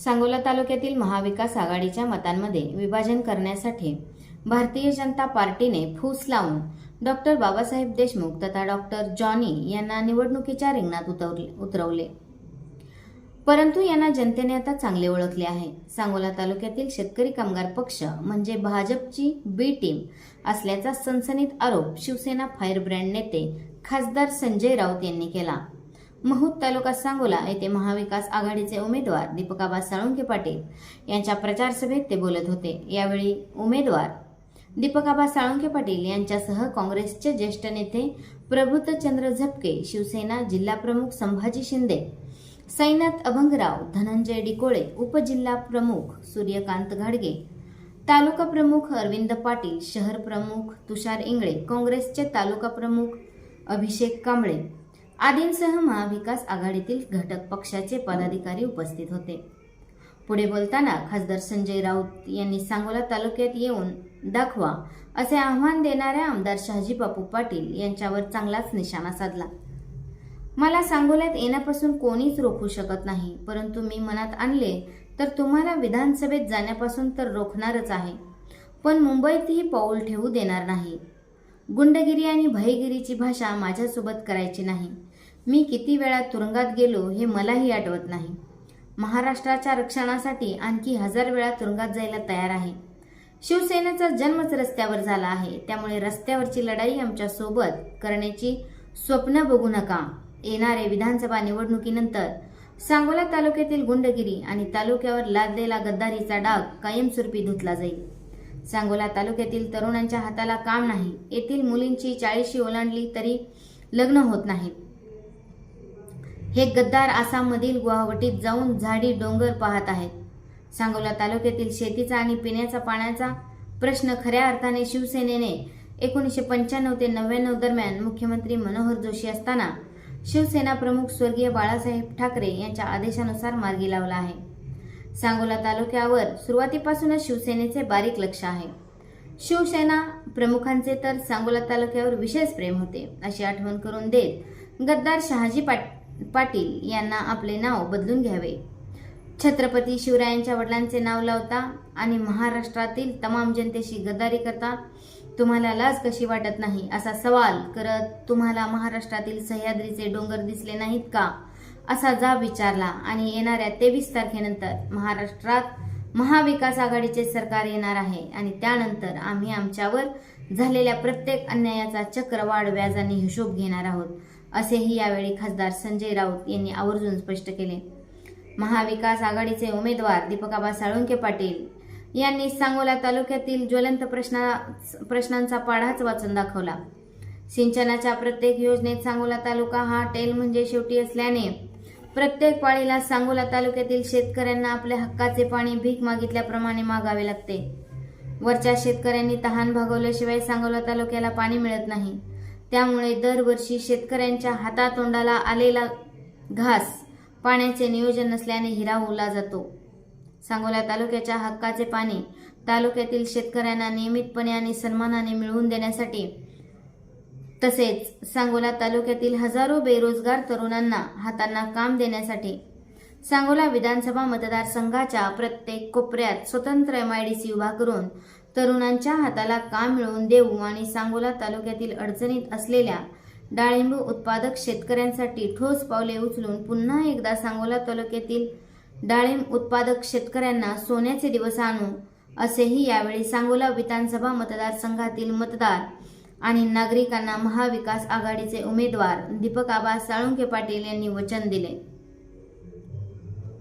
सांगोला तालुक्यातील महाविकास आघाडीच्या मतांमध्ये विभाजन करण्यासाठी भारतीय जनता पार्टीने फूस लावून डॉक्टर बाबासाहेब देशमुख तथा डॉक्टर जॉनी यांना निवडणुकीच्या रिंगणात उतरले उतरवले. परंतु यांना जनतेने आता चांगले ओळखले आहे. सांगोला तालुक्यातील शेतकरी कामगार पक्ष म्हणजे भाजपची बी टीम असल्याचा सनसनीत आरोप शिवसेना फायर ब्रँड नेते खासदार संजय राऊत यांनी केला. महूद तालुका सांगोला येथे महाविकास आघाडीचे उमेदवार दीपकाबा साळुंके पाटील यांच्या प्रचार सभेत ते बोलत होते. यावेळी उमेदवार दीपकाबा साळुंके पाटील यांच्यासह काँग्रेसचे ज्येष्ठ नेते प्रभुतचंद्र झपके शिवसेना जिल्हाप्रमुख संभाजी शिंदे सैनाथ अभंगराव धनंजय डिकोळे उपजिल्हा प्रमुख सूर्यकांत घाडगे तालुका प्रमुख अरविंद पाटील शहर प्रमुख तुषार इंगळे काँग्रेसचे तालुका प्रमुख अभिषेक कांबळे आदींसह महाविकास आघाडीतील घटक पक्षाचे पदाधिकारी उपस्थित होते. पुढे बोलताना खासदार संजय राऊत यांनी सांगोला तालुक्यात येऊन दाखवा असे आव्हान देणाऱ्या आमदार शहाजी बापू पाटील यांच्यावर चांगलाच निशाणा साधला. मला सांगोल्यात येण्यापासून कोणीच रोखू शकत नाही परंतु मी मनात आणले तर तुम्हाला विधानसभेत जाण्यापासून तर रोखणारच आहे पण मुंबईतही पाऊल ठेवू देणार नाही. गुंडगिरी आणि भयगिरीची भाषा माझ्यासोबत करायची नाही. मी किती वेळा तुरुंगात गेलो हे मलाही आठवत नाही. महाराष्ट्राच्या रक्षणासाठी आणखी हजार वेळा तुरुंगात जायला तयार आहे. शिवसेनेचा जन्मच रस्त्यावर झाला आहे. त्यामुळे रस्त्यावरची लढाई आमच्यासोबत करण्याची स्वप्न बघू नका. येणारे विधानसभा निवडणुकीनंतर सांगोला तालुक्यातील गुंडगिरी आणि तालुक्यावर लादलेला गद्दारीचा डाग कायमस्वरूपी धुतला जाईल. सांगोला तालुक्यातील तरुणांच्या हाताला काम नाही. येथील मुलींची चाळीशी ओलांडली तरी लग्न होत नाहीत हे गद्दार आसाममधील गुवाहाटीत जाऊन झाडी डोंगर पाहत आहेत. सांगोला तालुक्यातील शेतीचा आणि पिण्याचा पाण्याचा प्रश्न खऱ्या अर्थाने शिवसेनेने एकोणीसशे पंच्याण्णव ते नव्याण्णव दरम्यान मुख्यमंत्री मनोहर जोशी असताना शिवसेना प्रमुख स्वर्गीय बाळासाहेब ठाकरे यांच्या आदेशानुसार मार्गी लावला आहे. सांगोला तालुक्यावर सुरुवातीपासूनच शिवसेनेचे बारीक लक्ष आहे. शिवसेना प्रमुखांचे तर सांगोला तालुक्यावर विशेष प्रेम होते अशी आठवण करून देत गद्दार शहाजी पाट पाटील यांना आपले नाव बदलून घ्यावे. छत्रपती शिवरायांच्या वडिलांचे नाव लावता आणि महाराष्ट्रातील तमाम जनतेशी गद्दारी करता तुम्हाला लाज कशी वाटत नाही? असा सवाल करत तुम्हाला महाराष्ट्रातील सह्याद्रीचे डोंगर दिसले नाहीत का? असा जाब विचारला आणि येणाऱ्या तेवीस तारखेनंतर महाराष्ट्रात महाविकास आघाडीचे सरकार येणार आहे आणि त्यानंतर आम्ही आमच्यावर झालेल्या प्रत्येक अन्यायाचा चक्रवाढ व्याजाने हिशोब घेणार आहोत. असेही यावेळी खासदार संजय राऊत यांनी आवर्जून स्पष्ट केले. महाविकास आघाडीचे उमेदवार दीपकाबा साळुंके पाटील यांनी सांगोला तालुक्यातील ज्वलंत प्रश्ना प्रश्नांचा पाढाच वाचून दाखवला. सिंचनाच्या प्रत्येक योजनेत सांगोला तालुका हा टेल म्हणजे शेवटी असल्याने प्रत्येक पाळीला सांगोला तालुक्यातील शेतकऱ्यांना आपल्या हक्काचे पाणी भीक मागितल्याप्रमाणे मागावे लागते. वरच्या शेतकऱ्यांनी तहान भागवल्याशिवाय सांगोला तालुक्याला पाणी मिळत नाही. त्यामुळे दरवर्षी शेतकऱ्यांच्या हातातोंडाला आलेला घास पाण्याचे नियोजन नसल्याने हिरावला जातो. सांगोला तालुक्याच्या हक्काचे पाणी तालुक्यातील शेतकऱ्यांना नियमितपणे आणि सन्मानाने मिळवून देण्यासाठी तसेच सांगोला तालुक्यातील हजारो बेरोजगार तरुणांना हातांना काम देण्यासाठी सांगोला विधानसभा मतदारसंघाच्या प्रत्येक कोपऱ्यात स्वतंत्र एमआयडीसी उभा करून तरुणांच्या हाताला काम मिळवून देऊ आणि सांगोला तालुक्यातील अडचणीत असलेल्या डाळिंब उत्पादक शेतकऱ्यांसाठी ठोस पावले उचलून पुन्हा एकदा सांगोला तालुक्यातील डाळिंब उत्पादक शेतकऱ्यांना सोन्याचे दिवस आणू असेही यावेळी सांगोला विधानसभा मतदारसंघातील मतदार आणि नागरिकांना महाविकास आघाडीचे उमेदवार दीपक आबा साळुंके पाटील यांनी वचन दिले.